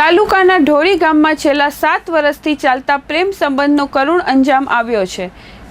તાલુકાના ઢોરી ગામમાં છેલ્લા સાત વર્ષથી ચાલતા પ્રેમ સંબંધનો કરુણ અંજામ આવ્યો છે.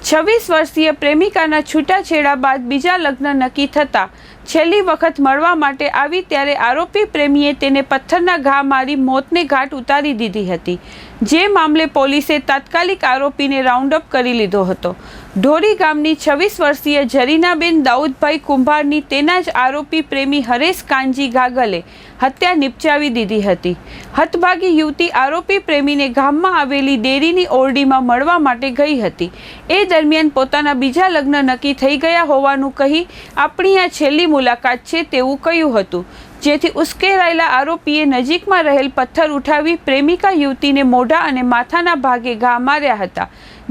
છવ્વીસ વર્ષીય પ્રેમિકાના છૂટાછેડા બાદ બીજા લગ્ન નક્કી થતાં છેલ્લી વખત મળવા માટે આવી ત્યારે આરોપી પ્રેમીએ તેને પથ્થરના ઘા મારી મોતને ઘાટ ઉતારી દીધી હતી. જે મામલે પોલીસે તાત્કાલિક આરોપીને રાઉન્ડ અપ કરી લીધો હતો. ઢોરી ગામની છવ્વીસ વર્ષીય જરીનાબેન દાઉદભાઈ કુંભારની તેના જ આરોપી પ્રેમી હરેશ કાનજી ગાગલે હત્યા નિપજાવી દીધી હતી. હતભાગી યુવતી આરોપી પ્રેમીને ગામમાં આવેલી ડેરીની ઓરડીમાં મળવા માટે ગઈ હતી. એ દરમિયાન પોતાના બીજા લગ્ન નક્કી થઈ ગયા હોવાનું કહી આપણી આ છેલ્લી મુલાકાત છે તેવું કહ્યું હતું. જેથી ઉશ્કેરાયેલા આરોપીએ નજીકમાં રહેલ પથ્થર ઉઠાવી પ્રેમિકા યુવતીને મોઢા અને માથાના ભાગે ઘા માર્યા હતા,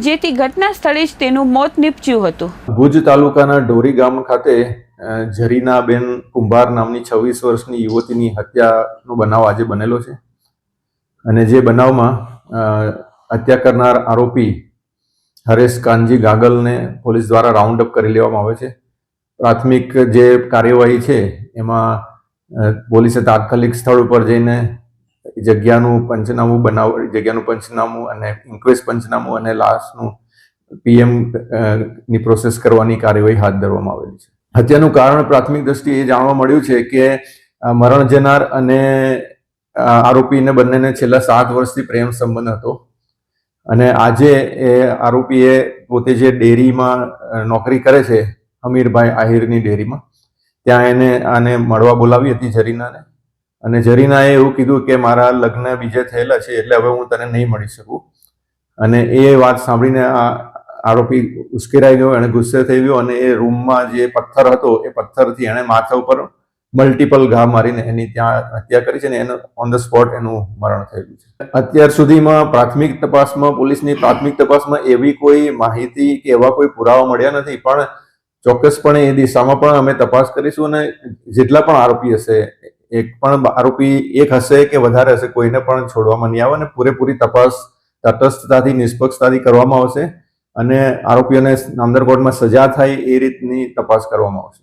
જેથી ઘટના સ્થળે જ તેનું મોત નીપજ્યું હતું. ભુજ તાલુકાના ઢોરી ગામ ખાતે ઝરીનાબેન કુંભાર નામની છવ્વીસ વર્ષની યુવતીની હત્યાનો બનાવ આજે બનેલો છે. અને જે બનાવમાં હત્યા કરનાર આરોપી હરેશ કાનજી ગાગલને પોલીસ દ્વારા રાઉન્ડ અપ કરી લેવામાં આવે છે. પ્રાથમિક જે કાર્યવાહી છે, એમાં પોલીસે તાત્કાલિક સ્થળ ઉપર જઈને જગ્યાનું પંચનામું બનાવ જગ્યાનું પંચનામું અને ઇન્ક્વેસ્ટ પંચનામું અને લાશનું પીએમની પ્રોસેસ કરવાની કાર્યવાહી હાથ ધરવામાં આવેલી છે. હત્યાનું કારણ પ્રાથમિક દ્રષ્ટિએ એ જાણવા મળ્યું છે કે મરણ જનાર અને આરોપીને બંનેને છેલ્લા સાત વર્ષથી પ્રેમ સંબંધ હતો. અને આજે એ આરોપીએ પોતે જે ડેરીમાં નોકરી કરે છે, અમીરભાઈ આહિરની ડેરીમાં ત્યાં એને આને મળવા બોલાવી હતી જરીનાને અને જરીનાએ એવું કીધું કે મારા લગ્ન બીજે થયેલા છે એટલે હવે હું તને નહીં મળી શકું. અને એ વાત સાંભળીને આ આરોપી ઉશ્કેરાઈ ગયો એણે ગુસ્સે થઈ ગયો અને એ રૂમમાં જે પથ્થર હતો, એ પથ્થરથી એણે માથા ઉપર મલ્ટિપલ ઘા મારીને એની ત્યાં હત્યા કરી છે ને એનું ઓન ધ સ્પોટ એનું મરણ થયેલું છે. અત્યાર સુધીમાં પ્રાથમિક તપાસમાં, પોલીસની પ્રાથમિક તપાસમાં એવી કોઈ માહિતી કે એવા કોઈ પુરાવા મળ્યા નથી, પણ ચોક્કસપણે એ દિશામાં પણ અમે તપાસ કરીશું અને જેટલા પણ આરોપી હશે, એક પણ આરોપી એક હશે કે વધારે હશે, કોઈને પણ છોડવામાં નહીં આવે અને પૂરેપૂરી તપાસ તટસ્થતાથી, નિષ્પક્ષતાથી કરવામાં આવશે અને આરોપીઓને નામદાર કોર્ટમાં સજા થાય એ રીતની તપાસ કરવામાં આવશે.